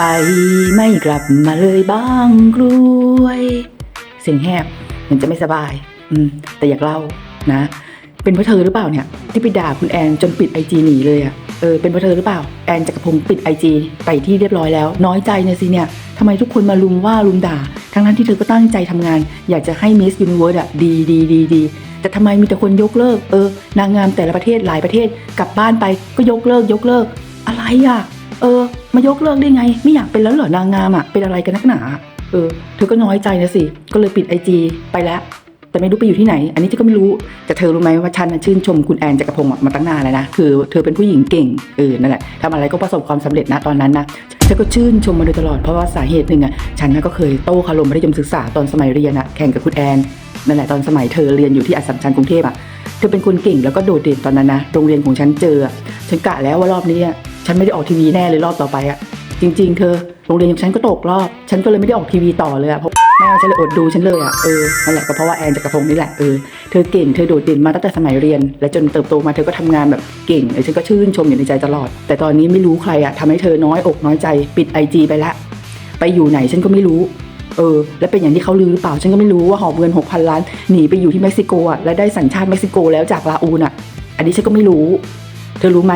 ไปไม่กลับมาเลยบ้างกล้วย เสียงแหบเหมือนจะไม่สบาย อืม แต่อยากเล่านะ เป็นเพราะเธอหรือเปล่าเนี่ย ที่ไปด่าคุณแอนจนปิดไอจีหนีเลยอะเออเป็นเพราะเธอหรือเปล่า แอนจักรพงศ์ปิดไอจีไปที่เรียบร้อยแล้ว น้อยใจเนี่ยสิเนี่ยทำไมทุกคนมาลุมว่าลุมด่า ทั้งนั้นที่เธอก็ตั้งใจทำงาน อยากจะให้มิสยูนิเวิร์สอะดีดีดีดีแต่ทำไมมีแต่คนยกเลิก เออ นางงามแต่ละประเทศหลายประเทศกลับบ้านไปก็ยกเลิกยกเลิก อะไรอะเออ มายกเลิกได้ไง ไม่อยากเป็นแล้วเหรอนางงามอะเป็นอะไรกันนักหนาเออเธอก็น้อยใจนะสิ ก็เลยปิดไอจีไปแล้ว แต่ไม่รู้ไปอยู่ที่ไหน อันนี้เธอก็ไม่รู้แต่เธอรู้ไหมว่าฉันชื่นชมคุณแอนจักรพงศ์มาตั้งนานแล้วนะคือเธอเป็นผู้หญิงเก่งเออนั่นแหละทำอะไรก็ประสบความสำเร็จนะตอนนั้นนะฉันก็ชื่นชมมาโดยตลอดเพราะว่าสาเหตุหนึ่งอะฉันก็เคยโต้คารมมัธยมศึกษาตอนสมัยเรียนอะแข่งกับคุณแอนนั่นแหละตอนสมัยเธอเรียนอยู่ที่อัสสัมชัญกรุงเทพอะเธอเป็นคนเก่งแล้วก็โดดเด่นตอนนั้นนะโรงเรียนของฉันเจอฉันกะแล้วว่ารอบนี้อะ ฉันไม่ได้ออกทีวีแน่เลยรอบต่อไปอะจริง ๆ เธอโรงเรียนของฉันก็ตกรอบ ฉันก็เลยไม่ได้ออกทีวีต่อเลยอะเพราะแม่ฉันเลยอดดูฉันเลยอะเออนั่นแหละก็เพราะว่าแอนจักรพงศ์นี่แหละเออเธอเก่งเธอโดดเด่นมาตั้งแต่สมัยเรียน และจนเติบโตมาเธอก็ทำงานแบบเก่งเออฉันก็ชื่นชมอยู่ในใจตลอด แต่ตอนนี้ไม่รู้ใครอะทำให้เธอน้อยอกน้อยใจปิดไอจีไปละไปอยู่ไหนฉันก็ไม่รู้เออแล้วเป็นอย่างที่เขาลือหรือเปล่า ฉันก็ไม่รู้ว่าหอบเงินหกพันล้านหนีไปอยู่ที่เม็กซิโกอะและได้สัญชาติเม็กซิโกแล้วจากลาอูนอะ อันนี้ฉันก็ไม่รู้ เธอรู้ไหม